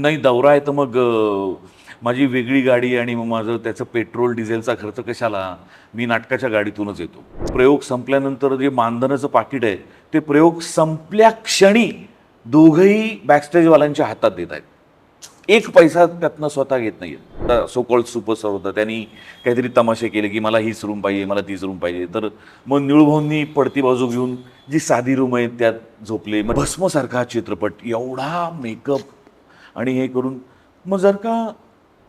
नाही दौरा आहे तर मग माझी वेगळी गाडी आणि मग माझं त्याचं पेट्रोल डिझेलचा खर्च कशाला? मी नाटकाच्या गाडीतूनच येतो. प्रयोग संपल्यानंतर जे मानधनाचं पाकिट आहे ते प्रयोग संपल्या क्षणी दोघंही बॅकस्टेजवाल्यांच्या हातात देत आहेत. एक पैसा त्यातनं स्वतः घेत नाही सोकॉल्ड सुपरस्टार होता त्यांनी काहीतरी तमाशे केले की मला हीच रूम पाहिजे मला तीच रूम पाहिजे. तर मग निळूभाऊंनी पडती बाजू घेऊन जी साधी रूम आहे त्यात झोपले. मग भस्मसारखा चित्रपट एवढा मेकअप आणि हे करून मग जर का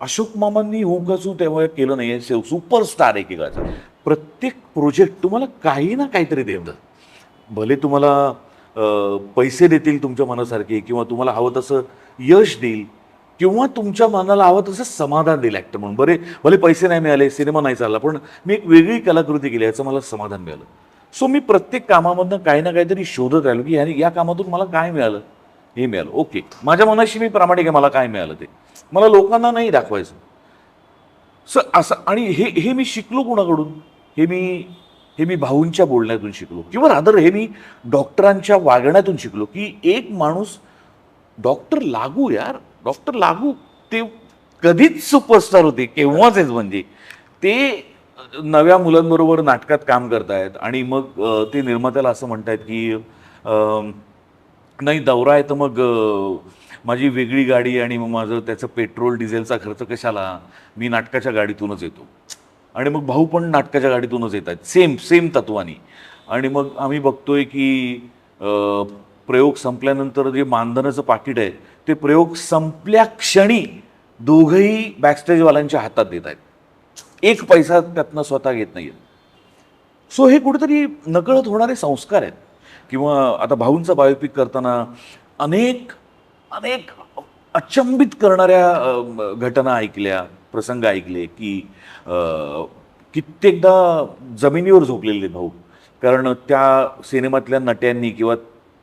अशोक मामांनी हो तेव्हा केलं नाही आहे सुपरस्टार एकेकाचा. प्रत्येक प्रोजेक्ट तुम्हाला काही ना काहीतरी देतं. भले तुम्हाला पैसे देतील तुमच्या मनासारखे किंवा तुम्हाला हवं तसं यश देईल किंवा तुमच्या मनाला हवं तसं समाधान देईल ॲक्टर म्हणून. बरे भले पैसे नाही मिळाले सिनेमा नाही चालला पण मी एक वेगळी कलाकृती केली याचं मला समाधान मिळालं. सो मी प्रत्येक कामामधनं काही ना काहीतरी शोधत राहिलो की याने या कामातून मला काय मिळालं? हे मिळालं. ओके. माझ्या मनाशी मी प्रामाणिक आहे मला काय मिळालं ते. मला लोकांना नाही दाखवायचं. सर असं आणि हे हे मी शिकलो कोणाकडून? हे मी हे मी भाऊंच्या बोलण्यातून शिकलो किंवा रादर हे मी डॉक्टरांच्या वागण्यातून शिकलो की एक माणूस डॉक्टर लागू यार डॉक्टर लागू. ते कधीच सुपरस्टार होते केव्हाच आहेत म्हणजे. ते नव्या मुलांबरोबर नाटकात काम करतायत आणि मग ते निर्मात्याला असं म्हणतायत की नाही दौरा आहे तर मग माझी वेगळी गाडी आणि मग माझं त्याचं पेट्रोल डिझेलचा खर्च कशाला? मी नाटकाच्या गाडीतूनच येतो. आणि मग भाऊ पण नाटकाच्या गाडीतूनच येत आहेत. सेम सेम तत्वानी. आणि मग आम्ही बघतोय की प्रयोग संपल्यानंतर जे मानधनाचं पाकिट आहे ते प्रयोग संपल्या क्षणी दोघंही बॅकस्टेजवाल्यांच्या हातात देत आहेत. एक पैसा त्यातनं स्वतः घेत नाही सो हे कुठेतरी नकळत होणारे संस्कार आहेत. किंवा आता भाऊंचा बायोपिक करताना अनेक अनेक अचंबित करणाऱ्या घटना ऐकल्या प्रसंग ऐकले की कित्येकदा जमिनीवर झोपलेले भाऊ. कारण त्या सिनेमातल्या नट्यांनी किंवा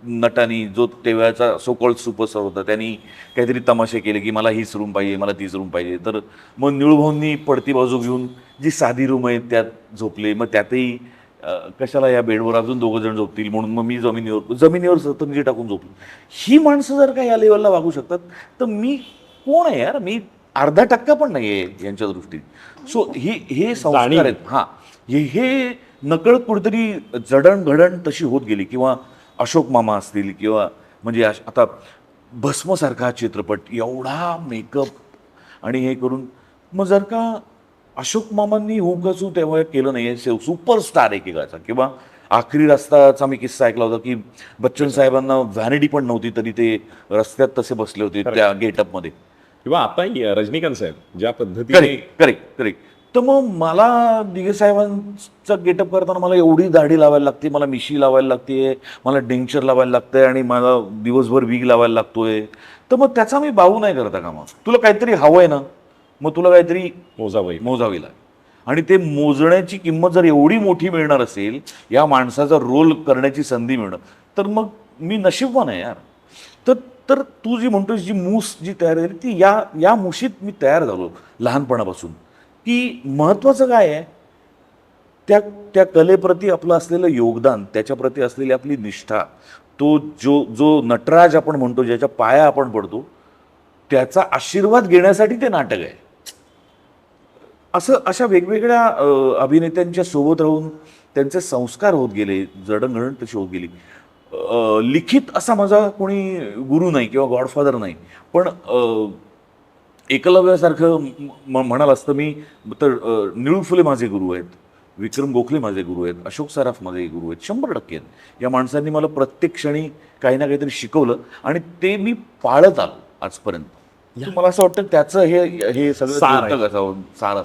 नटांनी जो तेव्हाचा सोकॉल सुपरस्टार होता त्यांनी काहीतरी तमाशे केले की मला हीच रूम पाहिजे मला तीच रूम पाहिजे. तर मग निळूभाऊंनी पडती बाजू घेऊन जी साधी रूम आहे त्यात झोपले. मग त्यातही कशाला या बेडवर अजून दोघं जण झोपतील? म्हणून मग मी जमिनीवर जमिनीवर सतंजी टाकून झोपलो. ही माणसं जर का या लेवलला वागू शकतात तर मी कोण आहे यार? मी अर्धा टक्का पण नाही आहे यांच्या दृष्टीने. सो ही हे संस्कार आहेत. हां. हे हे नकळत कुठेतरी जडणघडण तशी होत गेली किंवा अशोक मामा असतील किंवा म्हणजे आता भस्मसारखा चित्रपट एवढा मेकअप आणि हे करून मग जर का अशोक मामांनी हो कसू तेव्हा केलं नाही. आहे सुपरस्टार एकेकाचा. किंवा आखरी रस्ताचा मी किस्सा ऐकला होता की बच्चन साहेबांना व्हॅनिटी पण नव्हती तरी ते रस्त्यात तसे बसले होते त्या गेटअपमध्ये. किंवा आता रजनीकांत साहेब ज्या पद्धतीने करेक्ट करेक्ट करेक्ट तर मग मला दिगे साहेबांचा गेटअप करताना मला एवढी दाढी लावायला लागते मला मिशी लावायला लागते मला डेंचर लावायला लागतंय आणि मला दिवसभर वीग लावायला लागतोय. तर मग त्याचा मी बाऊ नाही करता का मग? तुला काहीतरी हवंय ना? मग तुला काहीतरी मोजाबाई मोजावी लागेल. आणि ते मोजण्याची किंमत जर एवढी मोठी मिळणार असेल या माणसाचा रोल करण्याची संधी मिळणं तर मग मी नशीबवान आहे यार. तर तर तू जी म्हणतोस जी मूस जी तयार झाली ती या या मुशीत मी तयार झालो लहानपणापासून. की महत्त्वाचं काय आहे? त्या त्या कलेप्रती आपलं असलेलं योगदान त्याच्याप्रती असलेली आपली निष्ठा तो जो जो नटराज आपण म्हणतो ज्याच्या पाया आपण पडतो त्याचा आशीर्वाद घेण्यासाठी ते नाटक आहे. असं अशा वेगवेगळ्या अभिनेत्यांच्या सोबत राहून त्यांचे संस्कार होत गेले जडणघडण तशी होत गेली. लिखित असा माझा कोणी गुरु नाही किंवा गॉडफादर नाही. पण एकलव्यासारखं म्हणाल असतं मी तर निळू फुले माझे गुरु आहेत विक्रम गोखले माझे गुरु आहेत अशोक सराफ माझे गुरु आहेत शंभर टक्के आहेत. या माणसांनी मला प्रत्येक क्षणी काही ना काहीतरी शिकवलं आणि ते मी पाळत आलो आजपर्यंत. मला असं वाटतं त्याचं हे हे सगळं सार